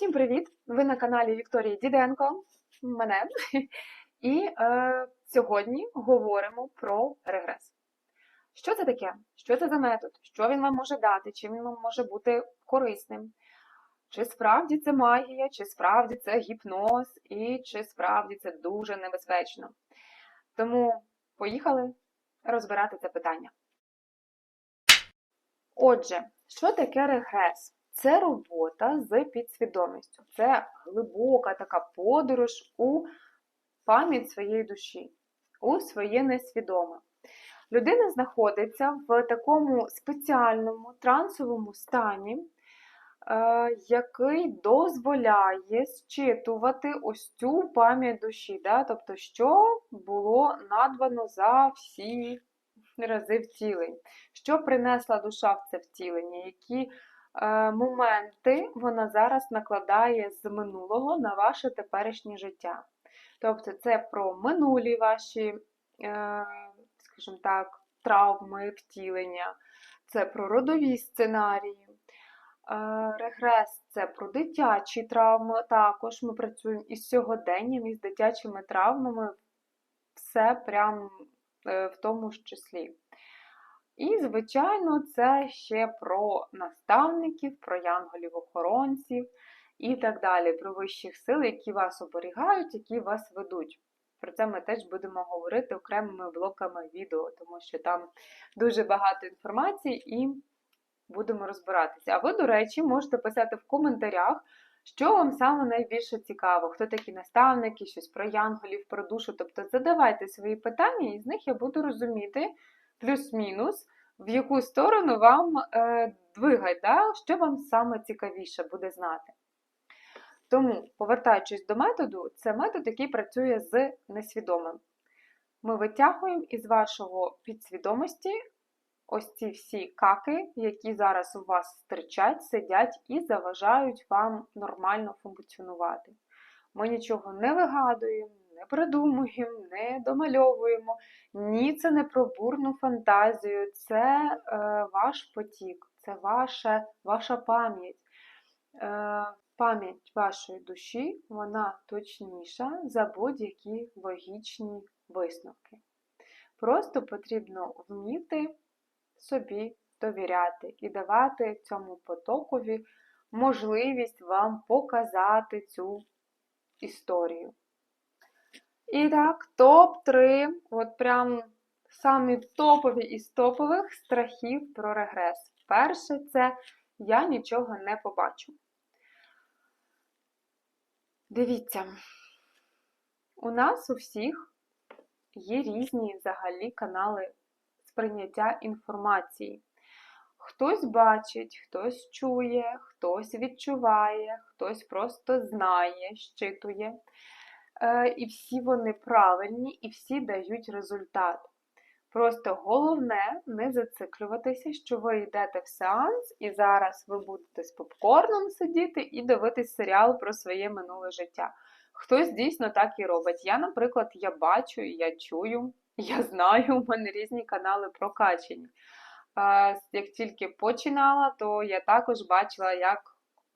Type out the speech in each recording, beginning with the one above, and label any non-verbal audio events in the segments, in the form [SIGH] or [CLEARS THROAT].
Всім привіт! Ви на каналі Вікторії Діденко, мене. [LAUGHS] І е, сьогодні говоримо про регрес. Що це таке? Що це за метод? Що він вам може дати? Чим він вам може бути корисним? Чи справді це магія, чи справді це гіпноз, і чи справді це дуже небезпечно? Тому поїхали розбирати це питання. Отже, що таке регрес? Це робота з підсвідомістю, це глибока така подорож у пам'ять своєї душі, у своє несвідоме. Людина знаходиться в такому спеціальному трансовому стані, е, який дозволяє зчитувати ось цю пам'ять душі, да? тобто, що було надбано за всі рази втілень, що принесла душа в це втілення, які моменти вона зараз накладає з минулого на ваше теперішнє життя. Тобто це про минулі ваші, е, скажімо так, травми, втілення, це про родові сценарії. Е, регрес це про дитячі травми. Також ми працюємо із сьогоденням, із дитячими травмами, все прямо в тому ж числі. І, звичайно, це ще про наставників, про янголів-охоронців і так далі, про вищих сил, які вас оберігають, які вас ведуть. Про це ми теж будемо говорити окремими блоками відео, тому що там дуже багато інформації і будемо розбиратися. А ви, до речі, можете писати в коментарях, що вам саме найбільше цікаво, хто такі наставники, щось про янголів, про душу. Тобто задавайте свої питання, і з них я буду розуміти плюс-мінус, в яку сторону вам е, двигать, да? що вам саме цікавіше буде знати. Тому, повертаючись до методу, це метод, який працює з несвідомим. Ми витягуємо із вашого підсвідомості ось ці всі каки, які зараз у вас стричать, сидять і заважають вам нормально функціонувати. Ми нічого не вигадуємо, не придумуємо, не домальовуємо. Ні, це не про бурну фантазію, це е, ваш потік, це ваша, ваша пам'ять. Е, Пам'ять вашої душі, вона точніша за будь-які логічні висновки. Просто потрібно вміти собі довіряти і давати цьому потокові можливість вам показати цю історію. І так, топ-3, от прям самі топові із топових страхів про регрес. Перше, це я нічого не побачу. Дивіться, у нас у всіх є різні взагалі канали сприйняття інформації. Хтось бачить, хтось чує, хтось відчуває, хтось просто знає, щитує. Е, і всі вони правильні, і всі дають результат. Просто головне не зациклюватися, що ви йдете в сеанс, і зараз ви будете з попкорном сидіти і дивитись серіал про своє минуле життя. Хтось дійсно так і робить. Я, наприклад, я бачу, я чую, я знаю, у мене різні канали прокачені. Як тільки починала, то я також бачила, як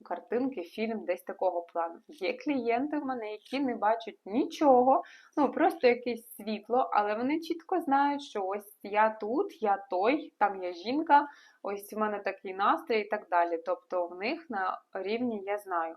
картинки, фільм десь такого плану. Є клієнти в мене, які не бачать нічого, ну просто якесь світло, але вони чітко знають, що ось я тут, я той, там я жінка, ось в мене такий настрій і так далі. Тобто в них на рівні я знаю.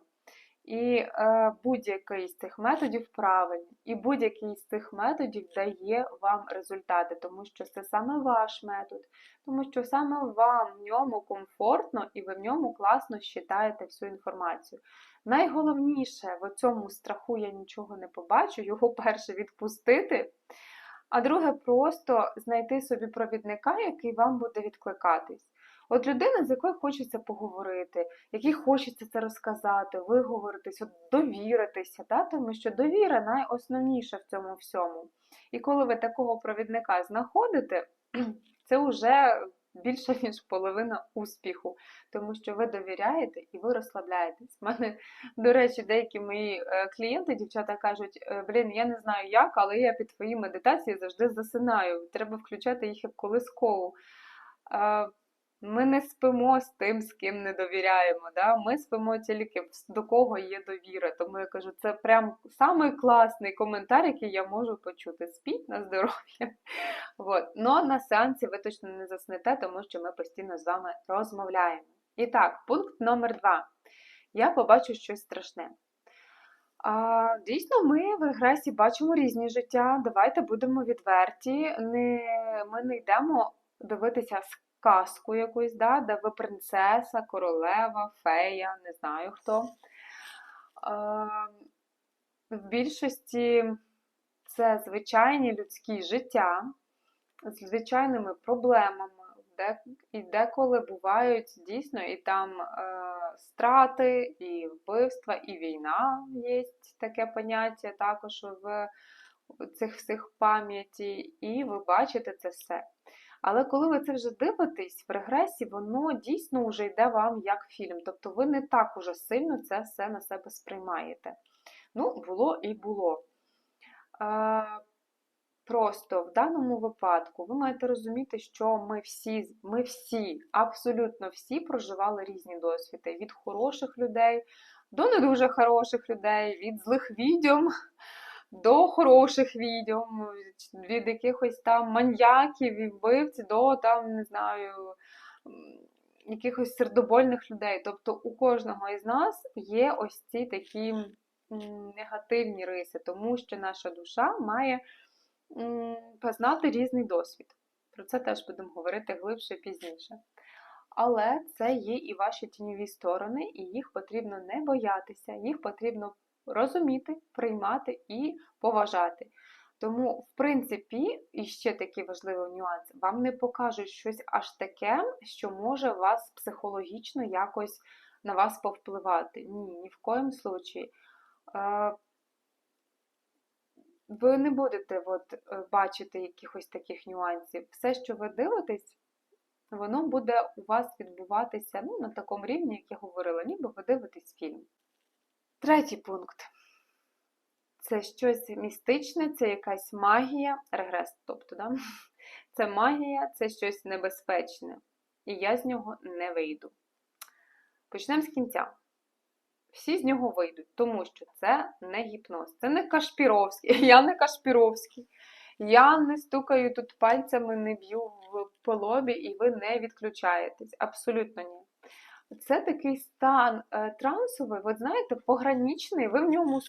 І е, будь-який з цих методів правильний, і будь-який з цих методів дає вам результати, тому що це саме ваш метод, тому що саме вам в ньому комфортно і ви в ньому класно считаєте всю інформацію. Найголовніше в цьому страху я нічого не побачу, його перше відпустити. А друге, просто знайти собі провідника, який вам буде відкликатись. От людина, з якою хочеться поговорити, якій хочеться це розказати, виговоритись, от довіритися, да? тому що довіра найосновніша в цьому всьому. І коли ви такого провідника знаходите, [CLEARS THROAT] це вже більше, [LAUGHS] ніж половина успіху, тому що ви довіряєте і ви розслабляєтесь. У мене, до речі, деякі мої е, клієнти, дівчата кажуть, «Е, блін, я не знаю як, але я під твої медитації завжди засинаю. Треба включати їх як колискову. Ми не спимо з тим, з ким не довіряємо. Да? Ми спимо тільки до кого є довіра. Тому я кажу, це прям самий класний коментар, який я можу почути. Спіть на здоров'я. [LAUGHS] Вот. Но на сеансі ви точно не заснете, тому що ми постійно з вами розмовляємо. І так, пункт номер два. Я побачу щось страшне. А, Дійсно, ми в регресі бачимо різні життя. Давайте будемо відверті. Не, Ми не йдемо дивитися казку якусь, да, де ви принцеса, королева, фея, не знаю хто. А, в більшості це звичайні людські життя з звичайними проблемами, де, і деколи бувають дійсно і там е, страти, і вбивства, і війна є таке поняття також в цих всіх пам'яті, і ви бачите це все. Але коли ви це вже дивитесь в регресі, воно дійсно вже йде вам як фільм. Тобто ви не так уже сильно це все на себе сприймаєте. Ну, було і було. Просто в даному випадку ви маєте розуміти, що ми всі, ми всі, абсолютно всі проживали різні досвіди від хороших людей до не дуже хороших людей, від злих відьом до хороших відьом, від якихось там маньяків і вбивць до там, не знаю, якихось сердобольних людей. Тобто у кожного із нас є ось ці такі негативні риси, тому що наша душа має познати різний досвід. Про це теж будемо говорити глибше пізніше. Але це є і ваші тіньові сторони, і їх потрібно не боятися, їх потрібно розуміти, приймати і поважати. Тому, в принципі, і ще такий важливий нюанс, вам не покажуть щось аж таке, що може вас психологічно якось на вас повпливати. Ні, ні в коєму случаї ви не будете от, е, бачити якихось таких нюансів. Все, що ви дивитесь, воно буде у вас відбуватися ну, на такому рівні, як я говорила, ніби ви дивитесь фільм. Третій пункт. Це щось містичне, це якась магія, регрес, тобто, да? це магія, це щось небезпечне. І я з нього не вийду. Почнемо з кінця всі з нього вийдуть, тому що це не гіпноз, це не Кашпіровський. [LAUGHS] Я не Кашпіровський. Я не стукаю тут пальцями, не б'ю в полобі, і ви не відключаєтесь. Абсолютно ні. Це такий стан е, трансовий, ви знаєте, пограничний, ви в ньому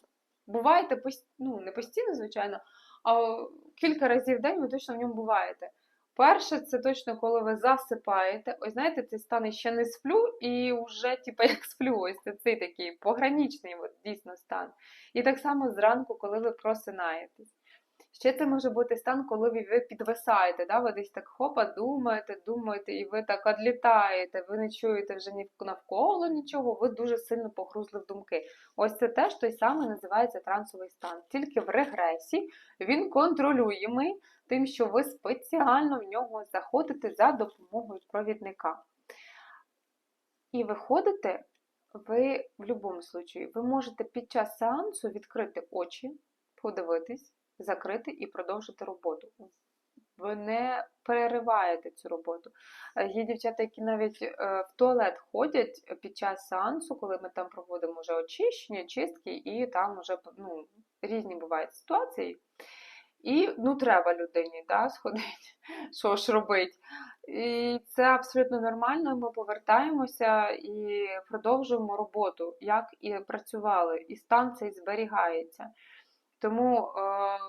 буваєте ну, не постійно, звичайно, а кілька разів в день ви точно в ньому буваєте. Перше, це точно, коли ви засипаєте. Ось знаєте, цей стан ще не сплю, і вже, типу, [LAUGHS] як сплю, ось це цей такий пограничний от, дійсно стан. І так само зранку, коли ви просинаєтесь. Ще це може бути стан, коли ви підвисаєте, да? ви десь так хопа, думаєте, думаєте, і ви так одлітаєте, ви не чуєте вже ні навколо нічого, ви дуже сильно погрузли в думки. Ось це теж той самий називається трансовий стан. Тільки в регресі він контролюємий тим, що ви спеціально в нього заходите за допомогою провідника. І виходите ви в будь-якому випадку, ви можете під час сеансу відкрити очі, подивитись, закрити і продовжити роботу. Ви не перериваєте цю роботу. Є дівчата, які навіть е, в туалет ходять під час сеансу, коли ми там проводимо вже очищення, чистки, і там вже ну, різні бувають ситуації. І ну, треба людині да, сходити, [LAUGHS] що ж робити. І це абсолютно нормально. Ми повертаємося і продовжуємо роботу, як і працювали, і стан цей зберігається. Тому, е,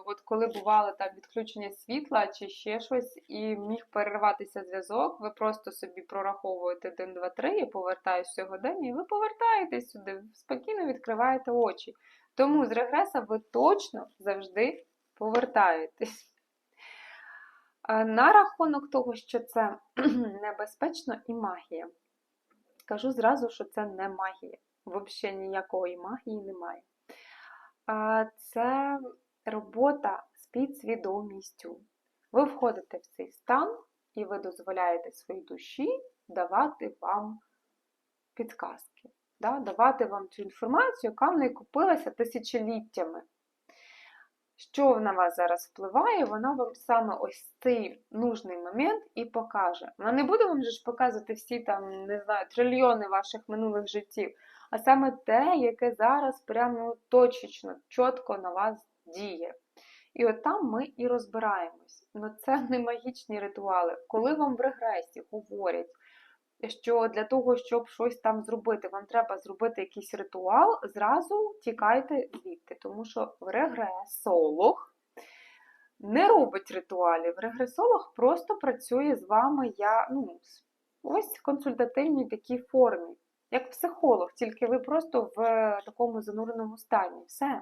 от коли бувало там відключення світла чи ще щось, і міг перерватися зв'язок, ви просто собі прораховуєте 1, 2, 3, я повертаюся сьогодення, і ви повертаєтесь сюди, спокійно відкриваєте очі. Тому з регреса ви точно завжди повертаєтесь. На рахунок того, що це [CLEARS THROAT] небезпечно і магія. Кажу зразу, що це не магія. Взагалі ніякої магії немає. Це робота з підсвідомістю. Ви входите в цей стан, і ви дозволяєте своїй душі давати вам підказки, да? давати вам цю інформацію, яка в неї купилася тисячоліттями. Що на вас зараз впливає, вона вам саме ось цей нужний момент і покаже. Вона не буде вам же ж показувати всі там, не знаю, трильйони ваших минулих життів, а саме те, яке зараз прямо точечно, чітко на вас діє. І от там ми і розбираємось. Ну це не магічні ритуали. Коли вам в регресі говорять, що для того, щоб щось там зробити, вам треба зробити якийсь ритуал, зразу тікайте звідти, тому що регресолог не робить ритуалів. Регресолог просто працює з вами я, ну, ось консультативній такій формі, як психолог, тільки ви просто в такому зануреному стані. Все.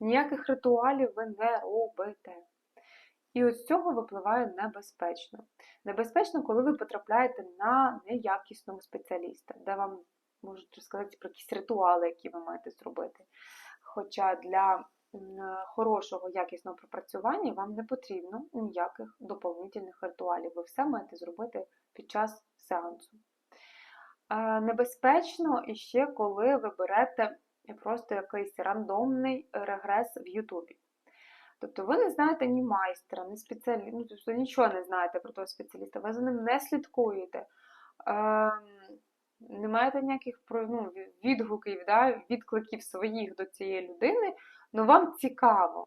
Ніяких ритуалів ви не робите. І ось з цього випливає небезпечно. Небезпечно, коли ви потрапляєте на неякісного спеціаліста, де вам можуть розказати про якісь ритуали, які ви маєте зробити. Хоча для хорошого якісного пропрацювання вам не потрібно ніяких доповнительних ритуалів. Ви все маєте зробити під час сеансу. Небезпечно іще, коли ви берете просто якийсь рандомний регрес в Ютубі. Тобто ви не знаєте ні майстра, ні спеціаліста, ну, тобто нічого не знаєте про того спеціаліста, ви за ним не слідкуєте, е, не маєте ніяких ну, відгуків, да, відкликів своїх до цієї людини, але ну, вам цікаво.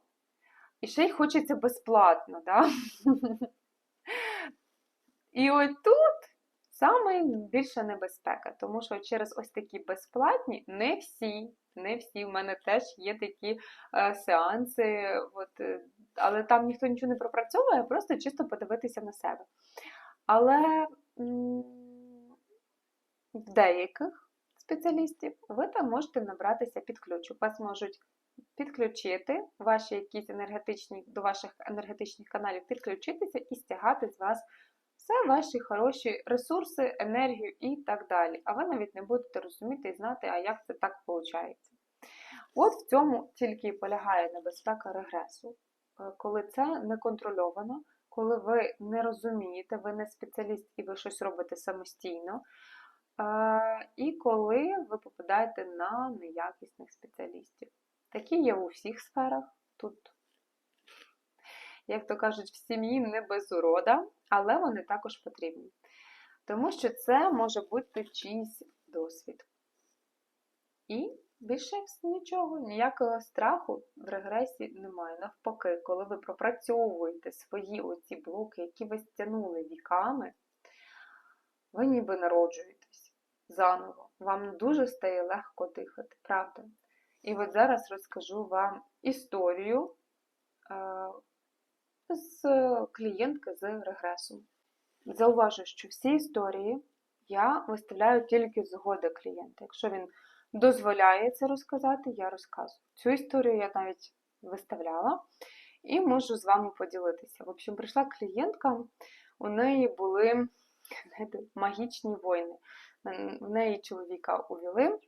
І ще й хочеться безплатно. Да? І от тут саме небезпека, тому що через ось такі безплатні не всі не всі. У мене теж є такі е, сеанси, от, е, але там ніхто нічого не пропрацьовує, просто чисто подивитися на себе. Але м в деяких спеціалістів ви там можете набратися під ключ. Вас можуть підключити ваші якісь енергетичні, до ваших енергетичних каналів, підключитися і стягати з вас все ваші хороші ресурси, енергію і так далі. А ви навіть не будете розуміти і знати, а як це так виходить. От в цьому тільки і полягає небезпека регресу, е, коли це не контрольовано, коли ви не розумієте, ви не спеціаліст і ви щось робите самостійно. Е, і коли ви попадаєте на неякісних спеціалістів. Такі є у всіх сферах. Тут, як то кажуть, в сім'ї не без урода, але вони також потрібні. Тому що це може бути чийсь досвід. І більше нічого, ніякого страху в регресії немає. Навпаки, коли ви пропрацьовуєте свої оці блоки, які ви стягнули віками, ви ніби народжуєтесь заново. Вам дуже стає легко дихати, правда? І от зараз розкажу вам історію е, з клієнтки з регресом. Зауважу, що всі історії я виставляю тільки згоди клієнта. Якщо він дозволяє це розказати, я розказую. Цю історію я навіть виставляла і можу з вами поділитися. В общем, прийшла клієнтка, у неї були знаєте, магічні війни. В неї чоловіка увели,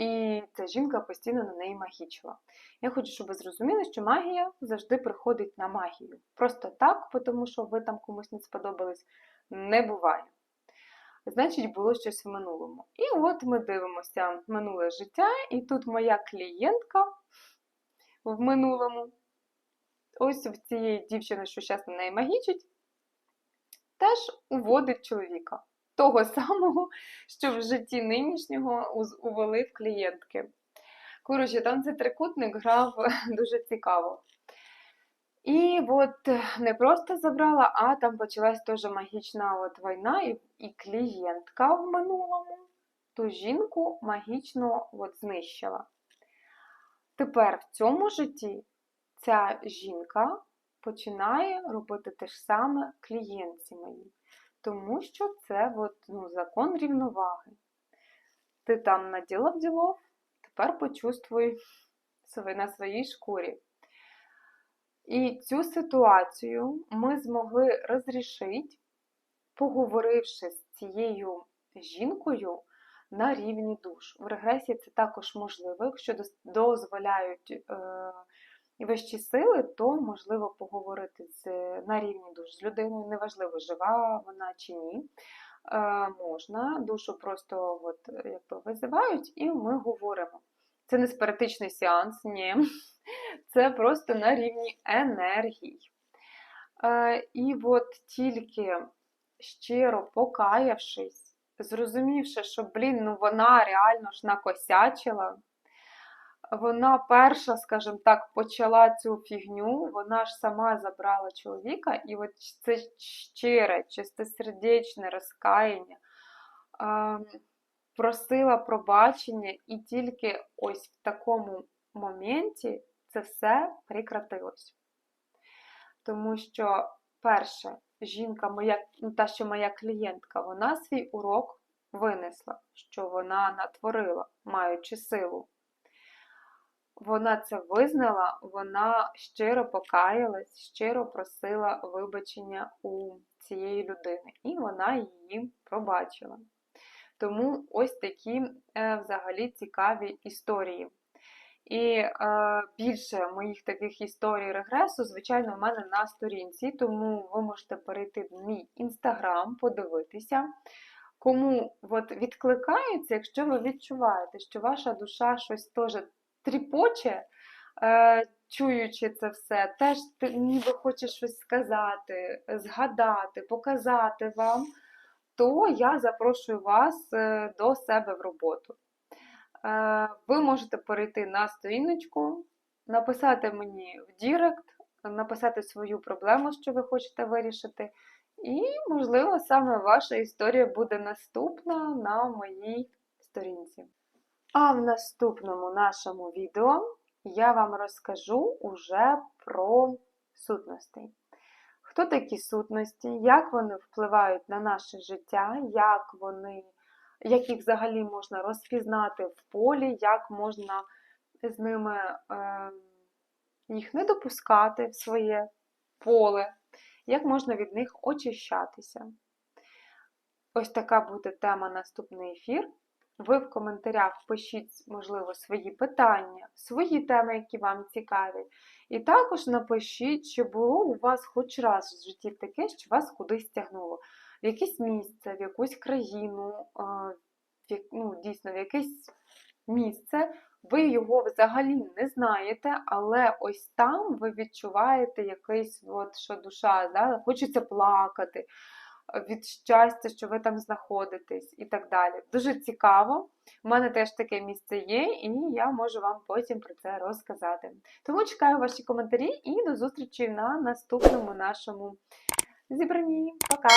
і ця жінка постійно на неї магічила. Я хочу, щоб ви зрозуміли, що магія завжди приходить на магію. Просто так, тому що ви там комусь не сподобались, не буває. Значить, було щось в минулому. І от ми дивимося минуле життя, і тут моя клієнтка в минулому, ось в цієї дівчини, що зараз на неї магічить, теж уводить чоловіка. Того [LAUGHS] самого, що в житті нинішнього увели в клієнтки. Коротше, там цей трикутник грав [LAUGHS] дуже цікаво. І от э, не просто забрала, а там почалась теж магічна от війна, і і клієнтка в минулому ту жінку магічно от знищила. Тепер в цьому житті ця жінка починає робити те ж саме клієнтці моїй. Тому що це от, ну, закон рівноваги. Ти там наділав ділов, тепер почувствуй на своїй шкурі. І цю ситуацію ми змогли розрішити, поговоривши з цією жінкою на рівні душ. В регресії це також можливо, якщо дозволяють е, вищі сили, то можливо поговорити з, на рівні душ з людиною. Неважливо, жива вона чи ні. Е, Можна, душу просто от, якби, визивають, і ми говоримо. Це не спиритичний сеанс, ні. [LAUGHS] Це просто на рівні енергій. Е, і от тільки щиро покаявшись, зрозумівши, що, блін, ну вона реально ж накосячила, вона перша, скажімо так, почала цю фігню, вона ж сама забрала чоловіка, і от це щире, чистосердечне розкаяння, ем, просила пробачення, і тільки ось в такому моменті це все прекратилось. Тому що, перше, жінка, моя, ну, та, що моя клієнтка, вона свій урок винесла, що вона натворила, маючи силу. Вона це визнала, вона щиро покаялась, щиро просила вибачення у цієї людини, і вона її пробачила. Тому ось такі е, взагалі цікаві історії. І е, більше моїх таких історій регресу, звичайно, в мене на сторінці, тому ви можете перейти в мій інстаграм, подивитися. Кому от відкликається, якщо ви відчуваєте, що ваша душа щось теж тріпоче, е, чуючи це все, теж ти ніби хочеш щось сказати, згадати, показати вам, то я запрошую вас е, до себе в роботу. Е, ви можете перейти на сторіночку, написати мені в Дірект, написати свою проблему, що ви хочете вирішити. І, можливо, саме ваша історія буде наступна на моїй сторінці. А в наступному нашому відео я вам розкажу уже про сутності. Хто такі сутності, як вони впливають на наше життя, як вони як їх взагалі можна розпізнати в полі, як можна з ними е, їх не допускати в своє поле, як можна від них очищатися. Ось така буде тема наступний ефір. Ви в коментарях пишіть, можливо, свої питання, свої теми, які вам цікаві. І також напишіть, чи було у вас хоч раз в житті таке, що вас кудись тягнуло в якесь місце, в якусь країну, ну, дійсно в якесь місце. Ви його взагалі не знаєте, але ось там ви відчуваєте якийсь, от, що душа, да, хочеться плакати від щастя, що ви там знаходитесь, і так далі. Дуже цікаво. У мене теж таке місце є, і я можу вам потім про це розказати. Тому чекаю ваші коментарі і до зустрічі на наступному нашому зібранні. Пока!